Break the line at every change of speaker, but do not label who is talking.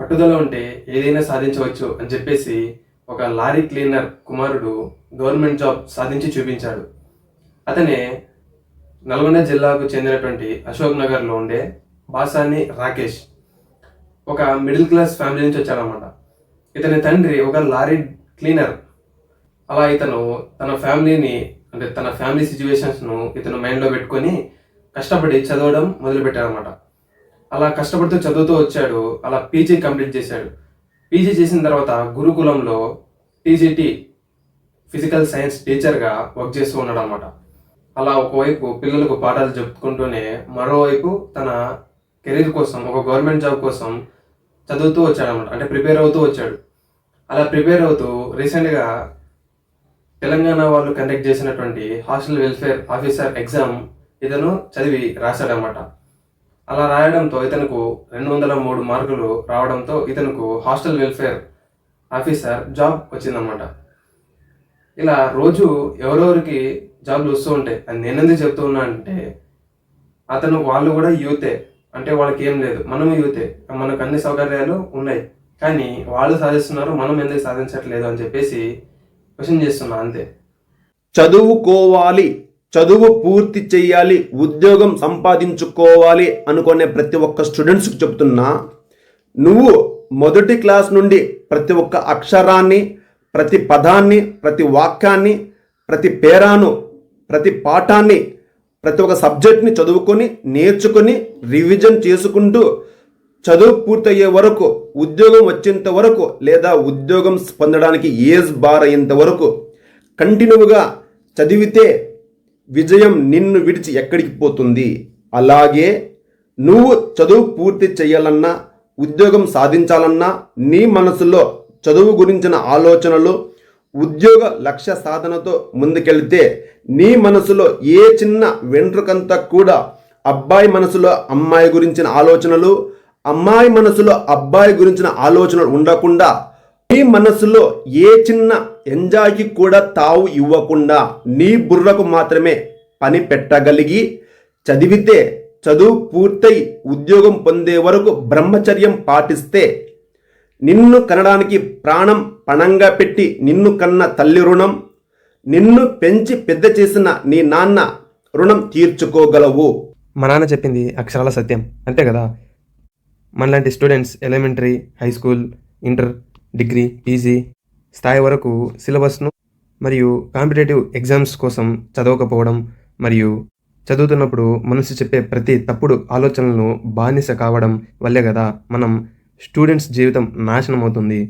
పట్టుదల ఉంటే ఏదైనా సాధించవచ్చు అని చెప్పేసి ఒక లారీ క్లీనర్ కుమారుడు గవర్నమెంట్ జాబ్ సాధించి చూపించాడు. అతనే నల్గొండ జిల్లాకు చెందినటువంటి అశోక్ నగర్లో ఉండే బాసాని రాకేష్ ఒక మిడిల్ క్లాస్ ఫ్యామిలీ నుంచి వచ్చాడనమాట ఇతని తండ్రి ఒక లారీ క్లీనర్. అలా ఇతను తన ఫ్యామిలీని అంటే తన ఫ్యామిలీ సిచ్యువేషన్స్ను ఇతను మైండ్లో పెట్టుకొని కష్టపడి చదవడం మొదలుపెట్టాడనమాట అలా కష్టపడుతూ చదువుతూ వచ్చాడు. అలా పీజీ కంప్లీట్ చేశాడు. పీజీ చేసిన తర్వాత గురుకులంలో పీజీటీ ఫిజికల్ సైన్స్ టీచర్గా వర్క్ చేస్తూ ఉన్నాడు అనమాట అలా ఒకవైపు పిల్లలకు పాఠాలు చెప్పుకుంటూనే మరోవైపు తన కెరీర్ కోసం ఒక గవర్నమెంట్ జాబ్ కోసం చదువుతూ వచ్చాడనమాట అంటే ప్రిపేర్ అవుతూ వచ్చాడు. అలా ప్రిపేర్ అవుతూ రీసెంట్గా తెలంగాణ వాళ్ళు కండక్ట్ చేసినటువంటి హాస్టల్ వెల్ఫేర్ ఆఫీసర్ ఎగ్జామ్ ఇతను చదివి రాశాడనమాట అలా రాయడంతో ఇతనుకు రెండు వందల మూడు మార్కులు రావడంతో ఇతనుకు హాస్టల్ వెల్ఫేర్ ఆఫీసర్ జాబ్ వచ్చిందనమాట ఇలా రోజు ఎవరెవరికి జాబ్లు వస్తూ ఉంటాయి అది నేనెందుకు చెప్తూ ఉన్నా అంటే అతను వాళ్ళు కూడా యూతే అంటే వాళ్ళకి ఏం లేదు మనం యూతే మనకు అన్ని సౌకర్యాలు ఉన్నాయి కానీ వాళ్ళు సాధిస్తున్నారు మనం ఎందుకు సాధించట్లేదు అని చెప్పేసి క్వశ్చన్ చేస్తున్నా అంతే.
చదువుకోవాలి. చదువు పూర్తి చేయాలి ఉద్యోగం సంపాదించుకోవాలి అనుకునే ప్రతి ఒక్క స్టూడెంట్స్కి చెప్తున్నా నువ్వు మొదటి క్లాస్ నుండి ప్రతి ఒక్క అక్షరాన్ని ప్రతి పదాన్ని ప్రతి వాక్యాన్ని ప్రతి పేరాను ప్రతి పాఠాన్ని ప్రతి ఒక్క సబ్జెక్ట్ని చదువుకొని నేర్చుకొని రివిజన్ చేసుకుంటూ చదువు పూర్తయ్యే వరకు ఉద్యోగం వచ్చేంత వరకు లేదా ఉద్యోగం పొందడానికి ఏజ్ బార్ అయ్యేంత వరకు కంటిన్యూగా చదివితే విజయం నిన్ను విడిచి ఎక్కడికి పోతుంది? అలాగే నువ్వు చదువు పూర్తి చేయాలన్నా ఉద్యోగం సాధించాలన్నా నీ మనసులో చదువు గురించిన ఆలోచనలు ఉద్యోగ లక్ష్య సాధనతో ముందుకెళ్తే నీ మనసులో ఏ చిన్న వెంట్రుకంతా కూడా అబ్బాయి మనసులో అమ్మాయి గురించిన ఆలోచనలు అమ్మాయి మనసులో అబ్బాయి గురించిన ఆలోచనలు ఉండకుండా నీ మనసులో ఏ చిన్న ఎంజాయ్కి కూడా తావు ఇవ్వకుండా నీ బుర్రకు మాత్రమే పని పెట్టగలిగి చదివితే చదువు పూర్తయి ఉద్యోగం పొందే వరకు బ్రహ్మచర్యం పాటిస్తే నిన్ను కనడానికి ప్రాణం పణంగా పెట్టి నిన్ను కన్న తల్లి రుణం నిన్ను పెంచి పెద్ద చేసిన నీ నాన్న రుణం తీర్చుకోగలవు.
మా నాన్న చెప్పింది అక్షరాల సత్యం. అంతే కదా? మనలాంటి students elementary high school inter degree PG స్థాయి వరకు సిలబస్ను మరియు కాంపిటేటివ్ ఎగ్జామ్స్ కోసం చదవకపోవడం మరియు చదువుతున్నప్పుడు మనసు చెప్పే ప్రతి తప్పుడు ఆలోచనలను బానిస కావడం వల్లే కదా మనం స్టూడెంట్స్ జీవితం నాశనం అవుతుంది